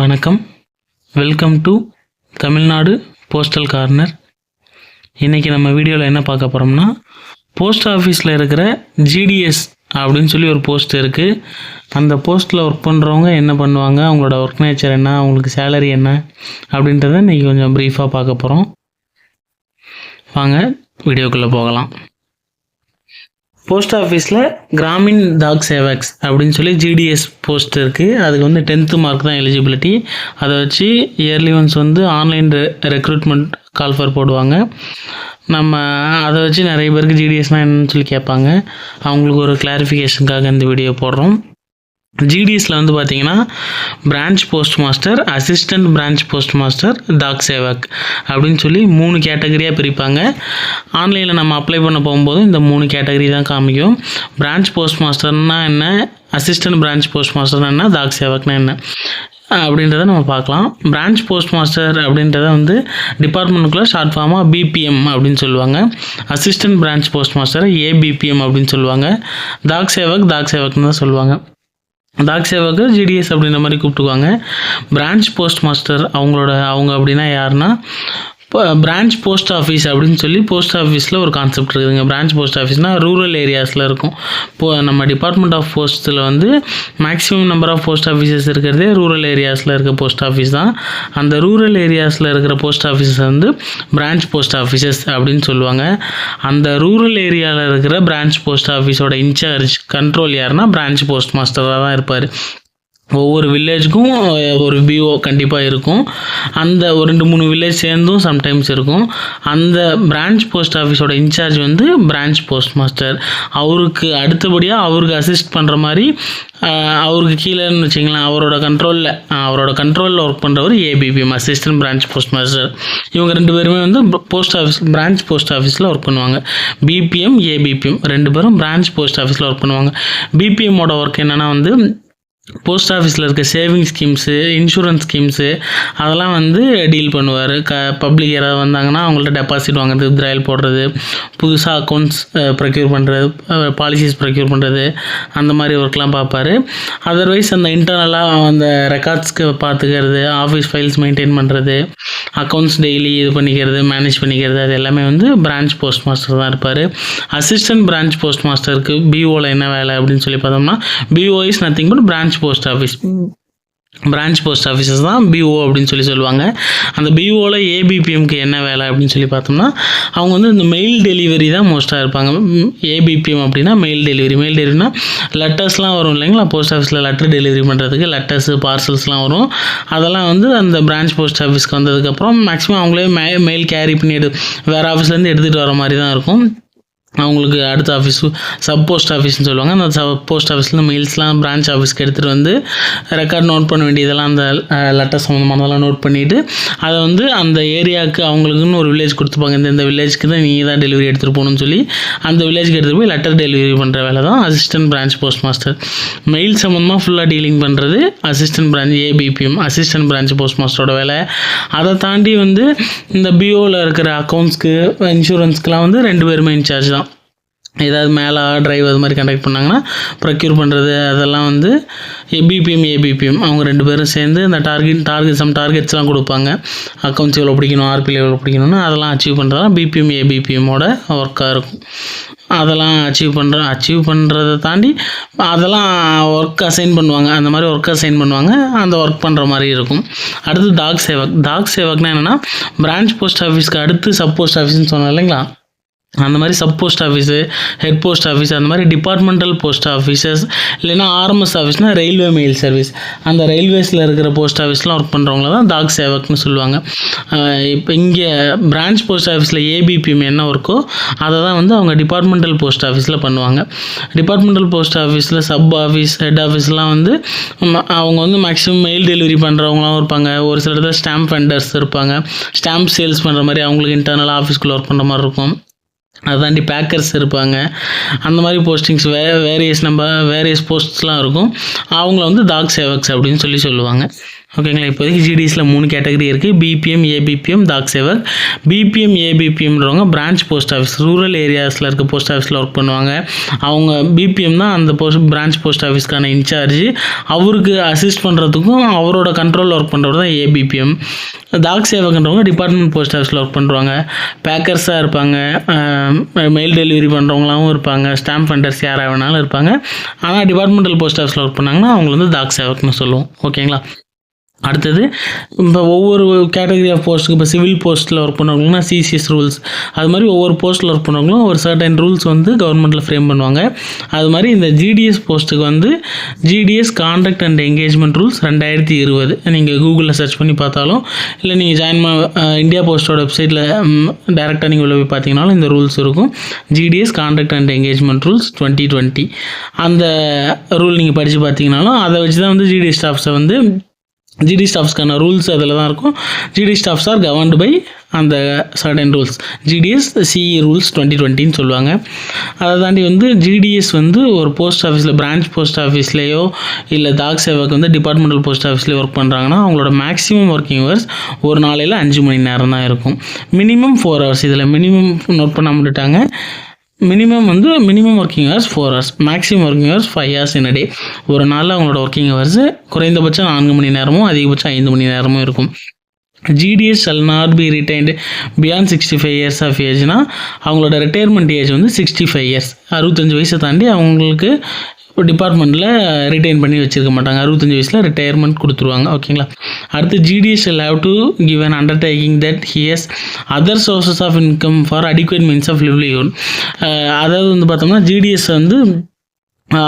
வணக்கம். Welcome to Tamil Nadu postal corner இன்றைக்கி நம்ம வீடியோவில் என்ன பார்க்க போகிறோம்னா போஸ்ட் ஆஃபீஸில் இருக்கிற ஜிடிஎஸ் அப்படின்னு சொல்லி ஒரு போஸ்ட் இருக்குது அந்த போஸ்ட்டில் ஒர்க் பண்ணுறவங்க என்ன பண்ணுவாங்க? அவங்களோட ஒர்க் நேச்சர் என்ன? அவங்களுக்கு சேலரி என்ன? அப்படின்றத இன்றைக்கி கொஞ்சம் ப்ரீஃபாக பார்க்க போகிறோம் வாங்க வீடியோக்குள்ளே போகலாம். போஸ்ட் ஆஃபீஸில் கிராமின் டாக் சேவக்ஸ் அப்படின்னு சொல்லி ஜிடிஎஸ் போஸ்ட் இருக்குது அதுக்கு வந்து டென்த்து மார்க் தான் எலிஜிபிலிட்டி அதை வச்சு இயர்லி ஒன்ஸ் வந்து ஆன்லைன் ரெக்ரூட்மெண்ட் கால் ஃபார் போடுவாங்க. நம்ம அதை வச்சு நிறைய பேருக்கு ஜிடிஎஸ்னால் என்னன்னு சொல்லி கேட்பாங்க. அவங்களுக்கு ஒரு கிளாரிஃபிகேஷனுக்காக இந்த வீடியோ போடுறோம். ஜிடிஎஸில் வந்து பார்த்தீங்கன்னா branch post master assistant branch post master Dak Sevak அப்படின்னு சொல்லி மூணு கேட்டகரியாக பிரிப்பாங்க. ஆன்லைனில் நம்ம அப்ளை பண்ண போகும்போது இந்த மூணு கேட்டகரி தான் காமிக்கும். பிரான்ச் போஸ்ட் மாஸ்டர்னா என்ன? அசிஸ்டன்ட் பிரான்ச் போஸ்ட் மாஸ்டர்னா என்ன? டாக் சேவக்னா என்ன? அப்படின்றத நம்ம பார்க்கலாம். பிரான்ச் போஸ்ட் மாஸ்டர் அப்படின்றத வந்து டிபார்ட்மெண்ட்டுக்குள்ளே ஷார்ட் ஃபார்மாக பிபிஎம் அப்படின்னு சொல்லுவாங்க. Assistant branch post master ABPM அப்படின்னு சொல்லுவாங்க. டாக் சேவக் டாக் சேவக்னு தான் சொல்லுவாங்க. டாக் சேவக்கு ஜிடிஎஸ் அப்படின்ற மாதிரி கூப்பிட்டுக்குவாங்க பிரான்ச் போஸ்ட் மாஸ்டர் அவங்களோட அவங்க அப்படின்னா யாருன்னா இப்போ பிரான்ச் போஸ்ட் ஆஃபீஸ் அப்படின்னு சொல்லி போஸ்ட் ஆஃபீஸில் ஒரு கான்செப்ட் இருக்குதுங்க. பிரான்ச் போஸ்ட் ஆஃபீஸ்னால் ரூரல் ஏரியாஸில் இருக்கும். இப்போ நம்ம டிபார்ட்மெண்ட் ஆஃப் போஸ்ட்டில் வந்து maximum number of post offices இருக்கிறதே ரூரல் ஏரியாஸில் இருக்க போஸ்ட் ஆஃபீஸ் தான். அந்த ரூரல் ஏரியாஸில் இருக்கிற போஸ்ட் ஆஃபீஸஸ் வந்து பிரான்ச் போஸ்ட் ஆஃபீஸஸ் அப்படின்னு சொல்லுவாங்க. அந்த ரூரல் ஏரியாவில் இருக்கிற பிரான்ச் போஸ்ட் ஆஃபீஸோட இன்சார்ஜ் கண்ட்ரோல் யாருன்னா பிரான்ச் போஸ்ட் மாஸ்டராக தான் இருப்பார். ஒவ்வொரு வில்லேஜுக்கும் ஒரு பிஓ கண்டிப்பாக இருக்கும். அந்த ஒரு ரெண்டு மூணு வில்லேஜ் சேர்ந்தும் சம்டைம்ஸ் இருக்கும். அந்த பிரான்ச் போஸ்ட் ஆஃபீஸோட இன்சார்ஜ் வந்து பிரான்ச் போஸ்ட் மாஸ்டர் அவருக்கு அடுத்தபடியாக அவருக்கு அசிஸ்ட் பண்ணுற மாதிரி அவருக்கு கீழேன்னு வச்சிங்களேன் அவரோட கண்ட்ரோலில் அவரோட கண்ட்ரோலில் work பண்ணுறவர் ABPM assistant branch post master இவங்க ரெண்டு பேருமே வந்து போஸ்ட் ஆஃபீஸ் பிரான்ச் போஸ்ட் ஆஃபீஸில் ஒர்க் பண்ணுவாங்க. பிபிஎம் ஏபிபிஎம் ரெண்டு பேரும் பிரான்ச் போஸ்ட் ஆஃபீஸில் ஒர்க் பண்ணுவாங்க. பிபிஎம்மோட ஒர்க் என்னென்னா வந்து போஸ்ட் ஆஃபீஸில் இருக்க சேவிங் ஸ்கீம்ஸு இன்சூரன்ஸ் ஸ்கீம்ஸு அதெல்லாம் வந்து டீல் பண்ணுவார். க பப்ளிக் யாராவது வந்தாங்கன்னா அவங்கள்ட்ட டெபாசிட் வாங்குறது வித்ராயல் போடுறது புதுசாக அக்கௌண்ட்ஸ் ப்ரொக்யூர் பண்ணுறது பாலிசிஸ் ப்ரொக்யூர் பண்ணுறது அந்த மாதிரி ஒர்க்லாம் பார்ப்பாரு அதர்வைஸ் அந்த இன்டர்னலாக அந்த ரெக்கார்ட்ஸ்க்கு பார்த்துக்கிறது ஆஃபீஸ் ஃபைல்ஸ் மெயின்டைன் பண்ணுறது அக்கௌண்ட்ஸ் டெய்லி இது பண்ணிக்கிறது மேனேஜ் பண்ணிக்கிறது அது எல்லாமே வந்து பிரான்ச் போஸ்ட் மாஸ்டர் தான் இருப்பார். அசிஸ்டன்ட் பிரான்ச் போஸ்ட் மாஸ்டருக்கு பிஓவில் என்ன வேலை அப்படின்னு சொல்லி பார்த்தோம்னா PO is nothing but branch post office branch post offices தான் பிஓ அப்படின்னு சொல்லி சொல்லுவாங்க. அந்த பிஓவில் ஏபிபிஎம்க்கு என்ன வேலை அப்படின்னு சொல்லி பார்த்தோம்னா அவங்க வந்து இந்த மெயில் டெலிவரி தான் மோஸ்ட்டாக இருப்பாங்க. ஏபிபிஎம் அப்படின்னா மெயில் டெலிவரி மெயில் டெலிவரினா லெட்டர்ஸ்லாம் வரும் இல்லைங்களா? போஸ்ட் ஆஃபீஸில் லெட்டர் டெலிவரி பண்ணுறதுக்கு லெட்டர்ஸு பார்சல்ஸ்லாம் வரும். அதெல்லாம் வந்து அந்த பிரான்ச் போஸ்ட் ஆஃபீஸ்க்கு வந்ததுக்கப்புறம் மேக்ஸிமம் அவங்களே மெயில் கேரி பண்ணி எடு வேறு ஆஃபீஸ்லேருந்து எடுத்துகிட்டு வர மாதிரி தான் இருக்கும். அவங்களுக்கு அடுத்த ஆஃபீஸ் சப் போஸ்ட் ஆஃபீஸ்னு சொல்லுவாங்க. அந்த சப் போஸ்ட் ஆஃபீஸில் மெயில்ஸ்லாம் பிரான்ச் ஆஃபீஸ்க்கு எடுத்துகிட்டு வந்து ரெக்கார்ட் நோட் பண்ண வேண்டியதெல்லாம் அந்த லெட்டர் சம்மந்தமானதெல்லாம் நோட் பண்ணிவிட்டு அதை வந்து அந்த ஏரியாவுக்கு அவங்களுக்குன்னு ஒரு வில்லேஜ் கொடுத்துப்பாங்க. இந்த இந்த வில்லேஜ்க்கு தான் நீங்கள் தான் டெலிவரி எடுத்துகிட்டு போகணும்னு சொல்லி அந்த வில்லேஜ்க்கு எடுத்துகிட்டு போய் லெட்டர் டெலிவரி பண்ணுற வேலை தான் assistant branch post master mail சம்மந்தமாக ஃபுல்லாக டீலிங் பண்ணுறது assistant branch ABPM assistant branch post மாஸ்டரோட வேலை. அதை தாண்டி வந்து இந்த பிஓவில் இருக்கிற அக்கௌண்ட்ஸ்க்கு இன்சூரன்ஸ்க்குலாம் வந்து ரெண்டு பேருமே இன்சார்ஜ் தான். ஏதாவது மேலே ட்ரைவ் அது மாதிரி கண்டக்ட் பண்ணாங்கன்னா ப்ரொக்யூர் பண்ணுறது அதெல்லாம் வந்து பிபிஎம் ஏபிபிஎம் அவங்க ரெண்டு பேரும் சேர்ந்து இந்த டார்கெட் டார்கெட் சம் டார்கெட்ஸ்லாம் கொடுப்பாங்க. அக்கௌண்ட்ஸ் எவ்வளோ பிடிக்கணும் ஆர்பி எவ்வளோ பிடிக்கணும்னு அதெல்லாம் அச்சீவ் பண்ணுறதா பிபிஎம் ஏபிபிஎம்மோட ஒர்க்காக இருக்கும். அதெல்லாம் அச்சீவ் பண்ணுற அச்சீவ் பண்ணுறதை தாண்டி அதெல்லாம் ஒர்க் அசைன் பண்ணுவாங்க. அந்த மாதிரி ஒர்க் அசைன் பண்ணுவாங்க. அந்த ஒர்க் பண்ணுற மாதிரி இருக்கும். அடுத்து டாக் சேவக். டாக் சேவக்னா என்னென்னா பிரான்ச் போஸ்ட் ஆஃபீஸ்க்கு அடுத்து சப் போஸ்ட் ஆஃபீஸ்னு சொன்னேன் இல்லைங்களா? அந்த மாதிரி sub post office head post office அந்த மாதிரி டிபார்ட்மெண்டல் போஸ்ட் ஆஃபீஸஸ் இல்லைன்னா ஆர்எம்எஸ் ஆஃபீஸ்னால் ரயில்வே மெயில் சர்வீஸ் அந்த ரயில்வேஸில் இருக்கிற போஸ்ட் ஆஃபீஸ்லாம் ஒர்க் பண்ணுறவங்கள தான் டாக் சேவக்னு சொல்லுவாங்க. இப்போ இங்கே பிரான்ச் போஸ்ட் ஆஃபீஸில் ஏபிபிஎம் என்ன ஒர்க்கோ அதை தான் வந்து அவங்க டிபார்ட்மெண்டல் போஸ்ட் ஆஃபீஸில் பண்ணுவாங்க. டிபார்ட்மெண்டல் போஸ்ட் ஆஃபீஸில் சப் ஆஃபீஸ் ஹெட் ஆஃபீஸ்லாம் வந்து அவங்க வந்து மேக்ஸிமம் மெயில் டெலிவரி பண்ணுறவங்களாம் இருப்பாங்க. ஒரு சில இடத்துல ஸ்டாம்ப் வெண்டர்ஸ் இருப்பாங்க. ஸ்டாம்ப் சேல்ஸ் பண்ணுற மாதிரி அவங்களுக்கு இன்டர்னல் ஆஃபீஸ்க்குள்ளே ஒர்க் பண்ணுற மாதிரி இருக்கும். அதை தாண்டி பேக்கர்ஸ் இருப்பாங்க. அந்த மாதிரி போஸ்டிங்ஸ் வே வேரியஸ் நம்ம வேரியஸ் போஸ்ட்ஸ்லாம் இருக்கும். அவங்கள வந்து டாக் சேவக்ஸ் அப்படின்னு சொல்லி சொல்லுவாங்க. ஓகேங்களா இப்போதைக்கு ஜிடிஎஸில் மூணு கேட்டகரி இருக்குது BPM ABPM Dak Sevak BPM ஏபிபிஎம்ன்றவங்க branch post office rural ஏரியாஸில் இருக்க போஸ்ட் ஆஃபீஸில் ஒர்க் பண்ணுவாங்க. அவங்க பிபிஎம் தான் அந்த போஸ்ட் பிரான்ச் போஸ்ட் ஆஃபீஸ்க்கான இன்சார்ஜ். அவருக்கு அசிஸ்ட் பண்ணுறதுக்கும் அவரோட கண்ட்ரோலில் ஒர்க் பண்ணுறவர் தான் ஏபிபிஎம் டாக் சேவகன்றவங்க டிபார்ட்மெண்ட் போஸ்ட் ஆஃபீஸில் ஒர்க் பண்ணுறாங்க பேக்கர்ஸாக இருப்பாங்க. மெயில் டெலிவரி பண்ணுறவங்களாவும் இருப்பாங்க. ஸ்டாம்ப் ஃபண்டர்ஸ் யாராக வேணாலும் இருப்பாங்க. ஆனால் டிபார்ட்மெண்டல் போஸ்ட் ஆஃபீஸில் ஒர்க் பண்ணாங்கன்னா அவங்கள வந்து டாக் சேவக்னு சொல்லுவோம். ஓகேங்களா? அடுத்தது இப்போ ஒவ்வொரு கேட்டகரி ஆஃப் போஸ்ட்டுக்கு இப்போ சிவில் போஸ்ட்டில் ஒர்க் பண்ணுறவங்கன்னா சிசிஎஸ் ரூல்ஸ் அது மாதிரி ஒவ்வொரு போஸ்ட்டில் ஒர்க் பண்ணுறவங்களும் ஒரு சர்டன் ரூல்ஸ் வந்து கவர்மெண்ட்டில் ஃப்ரேம் பண்ணுவாங்க. அது மாதிரி இந்த ஜிடிஎஸ் போஸ்ட்டுக்கு வந்து GDS contract and engagement rules ரெண்டாயிரத்தி இருபது. நீங்கள் கூகுளில் சர்ச் பண்ணி பார்த்தாலும் இல்லை நீங்கள் ஜாயின் இந்தியா போஸ்ட்டோட வெப்சைட்டில் டேரெக்டாக நீங்கள் உள்ள போய் பார்த்தீங்கனாலும் இந்த ரூல்ஸ் இருக்கும். GDS contract and engagement rules twenty twenty அந்த ரூல் நீங்கள் படித்து பார்த்தீங்கனாலும் அதை வச்சு தான் வந்து ஜிடிஎஸ் ஸ்டாஃப்ஸை வந்து ஜிடி ஸ்டாஃப்ஸ்க்கான ரூல்ஸ் அதில் தான் இருக்கும். GD staffs are governed by அந்த certain rules GDS CE rules twenty டுவெண்ட்டின்னு சொல்லுவாங்க. அதை தாண்டி வந்து ஜிடிஎஸ் வந்து ஒரு போஸ்ட் ஆஃபீஸில் பிரான்ச் போஸ்ட் ஆஃபீஸ்லேயோ இல்லை தாக் சேவாக்கு வந்து டிபார்ட்மெண்டல் போஸ்ட் ஆஃபீஸ்லேயே ஒர்க் பண்ணுறாங்கன்னா அவங்களோட மேக்ஸிமம் ஒர்க்கிங் ஹவர்ஸ் ஒரு நாளையில் அஞ்சு மணி நேரம் தான் இருக்கும். மினிமம் ஃபோர் ஹவர்ஸ் இதில் மினிமம் நோட் பண்ண முடிட்டாங்க மினிமம் வந்து minimum working hours four hours maximum working hours five hours in day ஒரு நாளில் அவங்களோட ஒர்க்கிங் ஹவர்ஸ் குறைந்தபட்சம் நான்கு மணி நேரமும் அதிகபட்சம் ஐந்து மணி நேரமும் இருக்கும். GDS shall not be retained beyond sixty five years of ஏஜ்னா அவங்களோட ரிட்டையர்மெண்ட் ஏஜ் வந்து சிக்ஸ்டி ஃபைவ் இயர்ஸ் அறுபத்தஞ்சு வயசை தாண்டி அவங்களுக்கு இப்போ டிபார்ட்மெண்ட்டில் ரிட்டைன் பண்ணி வச்சிருக்க மாட்டாங்க. அறுபத்தஞ்சு வயசில் ரிட்டையர்மெண்ட் கொடுத்துருவாங்க. ஓகேங்களா அடுத்து GDS shall have to give an undertaking that he has other sources of income for adequate means of livelihood அதாவது வந்து பார்த்தோம்னா ஜிடிஎஸ் வந்து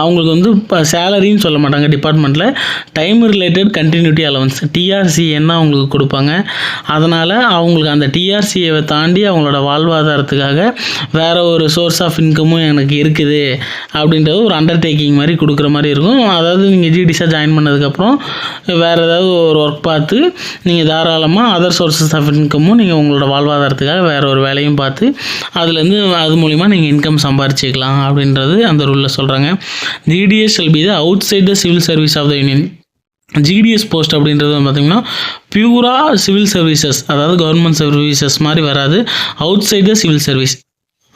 அவங்களுக்கு வந்து இப்போ சேலரின்னு சொல்ல மாட்டாங்க டிபார்ட்மெண்ட்டில் time related continuity allowance TRC என்ன அவங்களுக்கு கொடுப்பாங்க. அதனால் அவங்களுக்கு அந்த டிஆர்சியை தாண்டி அவங்களோட வாழ்வாதாரத்துக்காக வேறு ஒரு சோர்ஸ் ஆஃப் இன்கமும் எனக்கு இருக்குது அப்படின்றது ஒரு அண்டர்டேக்கிங் மாதிரி கொடுக்குற மாதிரி இருக்கும். அதாவது நீங்கள் ஜிடிஸாக ஜாயின் பண்ணதுக்கப்புறம் வேறு ஏதாவது ஒரு ஒர்க் பார்த்து நீங்கள் தாராளமாக அதர் சோர்சஸ் ஆஃப் இன்கமும் நீங்கள் உங்களோட வாழ்வாதாரத்துக்காக வேறு ஒரு வேலையும் பார்த்து அதுலேருந்து அது மூலிமா நீங்கள் இன்கம் சம்பாரிச்சிக்கலாம் அப்படின்றது அந்த ரூலில் சொல்கிறாங்க GDS be the outside the civil service of the union GDS post அப்படின்றது வந்து பார்த்திங்கன்னா பியூராக சிவில் சர்வீசஸ் அதாவது கவர்மெண்ட் சர்வீசஸ் மாதிரி வராது. Outside the civil service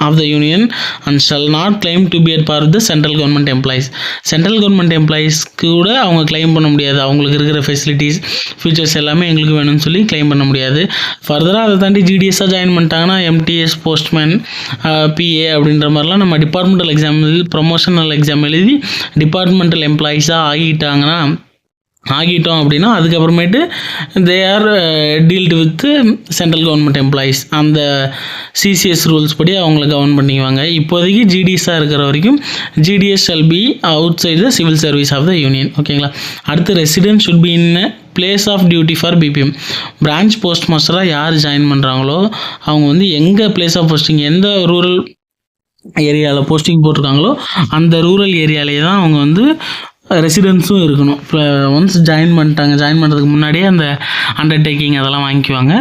of the union and shall not claim to be at par the central government employees central government employees கூட அவங்க claim பண்ண முடியாது. அவங்களுக்கு இருக்கிற ஃபெசிலிட்டிஸ் ஃபீச்சர்ஸ் எல்லாமே எங்களுக்கு வேணும்னு சொல்லி கிளைம் பண்ண முடியாது. ஃபர்தராக அதை தாண்டி ஜிடிஎஸ்ஸாக ஜாயின் பண்ணிட்டாங்கன்னா எம்டிஎஸ் போஸ்ட்மேன் பிஏ அப்படின்ற மாதிரிலாம் நம்ம டிபார்ட்மெண்டல் எக்ஸாம் ப்ரொமோஷனல் எக்ஸாம் எழுதி டிபார்ட்மெண்டல் எம்ப்ளாயீஸாக ஆகிட்டாங்கன்னா ஆகிட்டோம் அப்படின்னா அதுக்கப்புறமேட்டு they are dealt with central government employees அந்த சிசிஎஸ் ரூல்ஸ் படி அவங்கள கவர்ன் பண்ணிக்குவாங்க. இப்போதைக்கு ஜிடிஎஸ்ஸாக இருக்கிற வரைக்கும் GDS shall be outside the civil service of the union ஓகேங்களா அடுத்து resident should be in place of duty for BPM branch post மாஸ்டராக யார் ஜாயின் பண்ணுறாங்களோ அவங்க வந்து எங்கே பிளேஸ் ஆஃப் போஸ்டிங் எந்த ரூரல் ஏரியாவில் போஸ்டிங் போட்டிருக்காங்களோ அந்த ரூரல் ஏரியாலே தான் அவங்க வந்து ரெசிடென்ஸும் இருக்கணும். இப்போ ஒன்ஸ் ஜாயின் பண்ணிட்டாங்க ஜாயின் பண்ணுறதுக்கு முன்னாடியே அந்த அண்டர்டேக்கிங் அதெல்லாம் வாங்கிக்குவாங்க.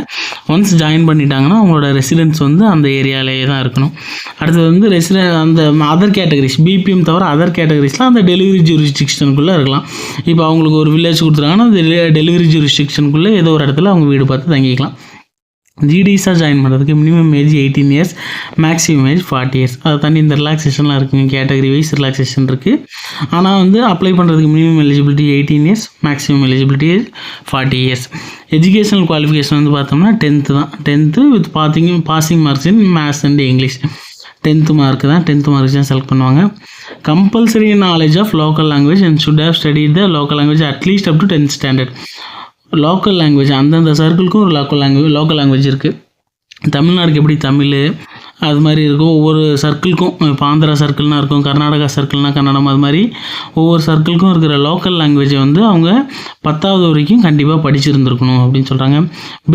ஒன்ஸ் ஜாயின் பண்ணிட்டாங்கன்னா அவங்களோட ரெசிடென்ஸ் வந்து அந்த ஏரியாலேயே தான் இருக்கணும். அடுத்தது வந்து ரெசிடெ அந்த அதர் கேட்டகரிஸ் பிபிஎம் தவிர அதர் கேட்டகரிஸ்லாம் அந்த டெலிவரி ஜூரிஸ்டிக்ஷனுக்குள்ளே இருக்கலாம். இப்போ அவங்களுக்கு ஒரு வில்லேஜ் கொடுத்துருக்காங்கன்னா அந்த டெலிவரி ஜூரிஸ்டிக்ஷனுக்குள்ளே ஏதோ ஒரு இடத்துல அவங்க வீடு பார்த்து தங்கிக்கலாம். ஜிடிஸாக ஜாயின் பண்ணுறதுக்கு minimum age eighteen years maximum age forty years அதை தாண்டி இந்த ரிலாக்ஸேஷன்லாம் இருக்குங்க கேட்டகரி வைஸ் ரிலாக்ஸேஷன் இருக்குது ஆனால் வந்து அப்ளை பண்ணுறதுக்கு minimum eligibility eighteen years maximum eligibility age forty years educational qualification வந்து பார்த்தோம்னா டென்த்து தான். டென்த்து வித் பார்த்திங்க passing marks in maths and English tenth mark தான் டென்த்து மார்க்ஸ் தான் செலக்ட் பண்ணுவாங்க. Compulsory knowledge of local language and should have study the local language at least up to tenth standard local language அந்தந்த சர்க்கிளுக்கும் ஒரு local language local language இருக்குது தமிழ்நாடுக்கு எப்படி தமிழ்? அது மாதிரி இருக்கும். ஒவ்வொரு சர்க்கிளுக்கும் இப்போ ஆந்திரா சர்க்கிள்னா இருக்கும் கர்நாடகா சர்க்கிள்னா கன்னடம் அது மாதிரி ஒவ்வொரு சர்க்கிளுக்கும் இருக்கிற லோக்கல் லாங்குவேஜை வந்து அவங்க பத்தாவது வரைக்கும் கண்டிப்பாக படிச்சிருந்துருக்கணும் அப்படின்னு சொல்கிறாங்க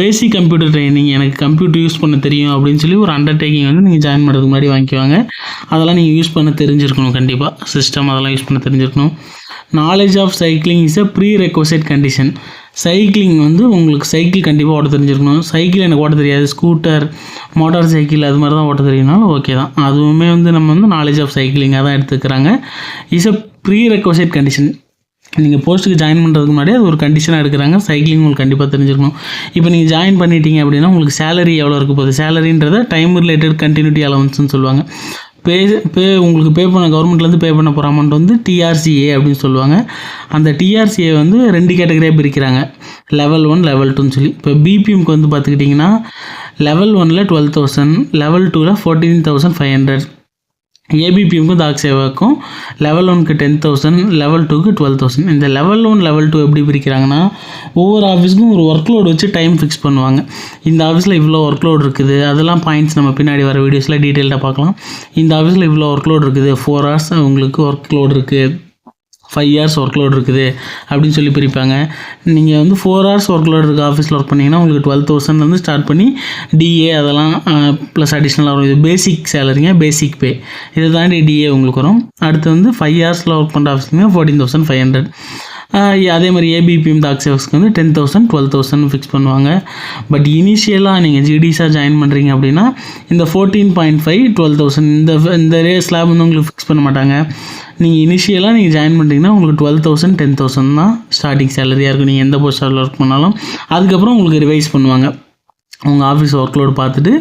பேசிக் கம்ப்யூட்டர் ட்ரைனிங் எனக்கு கம்ப்யூட்டர் யூஸ் பண்ண தெரியும் அப்படின்னு சொல்லி ஒரு அண்டர்டேக்கிங் வந்து நீங்கள் ஜாயின் பண்ணுறதுக்கு முன்னாடி வாங்கிக்குவாங்க. அதெல்லாம் நீங்கள் யூஸ் பண்ண தெரிஞ்சிருக்கணும் கண்டிப்பாக சிஸ்டம் அதெல்லாம் யூஸ் பண்ண தெரிஞ்சிருக்கணும். Knowledge of cycling is a prerequisite condition cycling வந்து உங்களுக்கு சைக்கிள் கண்டிப்பாக ஓட்ட தெரிஞ்சிருக்கணும். சைக்கிள் எனக்கு ஓட்ட தெரியாது. ஸ்கூட்டர் மோட்டார் சைக்கிள் அது மாதிரி தான் ஓட்ட தெரியும்னாலும் ஓகே தான். அதுவுமே வந்து நம்ம வந்து நாலேஜ் ஆஃப் சைக்கிளிங்காக தான் எடுத்துக்கிறாங்க. Is a prerequisite condition நீங்கள் போஸ்ட்டுக்கு ஜாயின் பண்ணுறதுக்கு முன்னாடி அது ஒரு கண்டிஷனாக எடுக்கிறாங்க. சைக்கிளிங் உங்களுக்கு கண்டிப்பாக தெரிஞ்சிருக்கணும். இப்போ நீங்கள் ஜாயின் பண்ணிட்டீங்க அப்படின்னா உங்களுக்கு சேலரி எவ்வளோ இருக்க போகுது? சேலரின்றத டைம் ரிலேட்டட் கண்டினியூட்டி அலவன்ஸ்னு சொல்லுவாங்க. பே பே உங்களுக்கு பே பண்ண கவர்மெண்ட்லேருந்து பே பண்ண போகிற அமௌண்ட் வந்து டிஆர்சிஏ அப்படின்னு சொல்லுவாங்க. அந்த டிஆர்சிஏ வந்து ரெண்டு கேட்டகரியாக பிரிக்கிறாங்க. லெவல் ஒன் லெவல் டூன்னு சொல்லி. இப்போ பிபிஎம்க்கு வந்து பார்த்துக்கிட்டிங்கன்னா லெவல் ஒனில் டுவெல் தௌசண்ட் லெவல் டூவில் ஃபோர்டீன் தௌசண்ட் ஃபைவ் ஹண்ட்ரட் ஏபிபிஎம்க்கும் தாக் சேவாக்கும் லெவல் ஒனுக்கு டென் தௌசண்ட் லெவல் டூக்கு டுவெல் தௌசண்ட் இந்த லெவல் ஒன் லெவல் டூ எப்படி பிரிக்கிறாங்கன்னா ஒவ்வொரு ஆஃபீஸ்க்கும் ஒரு ஒர்க் லோடு வச்சு டைம் ஃபிக்ஸ் பண்ணுவாங்க. இந்த ஆஃபீஸில் இவ்வளோ ஒர்க் லோடு இருக்குது. அதெல்லாம் பாயிண்ட்ஸ் நம்ம பின்னாடி வர வீடியோஸில் டீட்டெயில்டாக பார்க்கலாம். இந்த ஆஃபீஸில் இவ்வளோ ஒர்க் லோடு இருக்குது. ஃபோர் ஹவர்ஸ் உங்களுக்கு ஒர்க் லோடு இருக்குது ஃபைவ் இயர்ஸ் ஒர்க் லோட் இருக்குது அப்படின்னு சொல்லி பிரிப்பாங்க. நீங்கள் வந்து ஃபோர் ஹவர்ஸ் ஒர்க் லோட் இருக்க ஆஃபீஸில் ஒர்க் பண்ணிங்கன்னா உங்களுக்கு டுவெல் தௌசண்ட்லேருந்து ஸ்டார்ட் பண்ணி டிஏ அதெல்லாம் ப்ளஸ் அடிஷ்னலாக வரும் இது பேசிக் சேலரிங்க பேசிக் பே இதை தாண்டி டிஏ உங்களுக்கு வரும். அடுத்து வந்து ஃபைவ் இயர்ஸில் ஒர்க் பண்ணுற ஆஃபீஸ்லேருந்து ஃபோர்டீன் தௌசண்ட் ஃபைவ் ஹண்ட்ரட் அதே மாதிரி ஏபிபிஎம் தாக்ஸேவஸ்க்கு வந்து ten thousand twelve thousand fix பண்ணுவாங்க. பட் இனிஷியலாக நீங்கள் ஜிடிஸாக ஜாயின் பண்ணுறீங்க அப்படின்னா இந்த fourteen point five twelve thousand இந்த இந்த ரே ஸ்லாப் வந்து உங்களுக்கு ஃபிக்ஸ் பண்ண மாட்டாங்க. நீங்கள் இனிஷியலாக நீங்கள் ஜாயின் பண்ணிட்டீங்கன்னா உங்களுக்கு டுவெல் தௌசண்ட் டென் தௌசண்ட் தான் ஸ்டார்டிங் சேலரியாக இருக்கும். நீங்கள் எந்த போஸ்டாரில் ஒர்க் பண்ணாலும். அதுக்கப்புறம் உங்களுக்கு ரிவைஸ் பண்ணுவாங்க. உங்கள் ஆஃபீஸ் ஒர்க் லோடு பார்த்துட்டு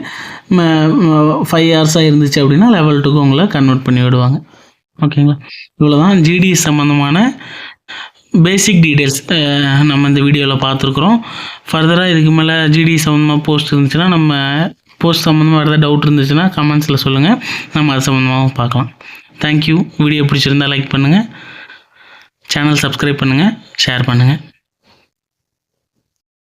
ஃபைவ் ஹவர்ஸாக இருந்துச்சு அப்படின்னா லெவல் டூக்கு உங்களை கன்வெர்ட் பண்ணி விடுவாங்க. ஓகேங்களா இவ்வளோ தான் ஜிடிஎஸ் சம்மந்தமான பேசிக் டீட்டெயில்ஸ் நம்ம இந்த வீடியோவில் பார்த்துருக்குறோம். ஃபர்தராக இதுக்கு மேலே ஜிடி சம்மந்தமாக போஸ்ட் இருந்துச்சுன்னா நம்ம போஸ்ட் சம்மந்தமாக வேறு ஏதாவது டவுட் இருந்துச்சுன்னா கமெண்ட்ஸில் சொல்லுங்கள் நம்ம அது சம்மந்தமாகவும் பார்க்கலாம். தேங்க்யூ வீடியோ பிடிச்சிருந்தால் லைக் பண்ணுங்கள் சேனல் சப்ஸ்கிரைப் பண்ணுங்கள் ஷேர் பண்ணுங்கள்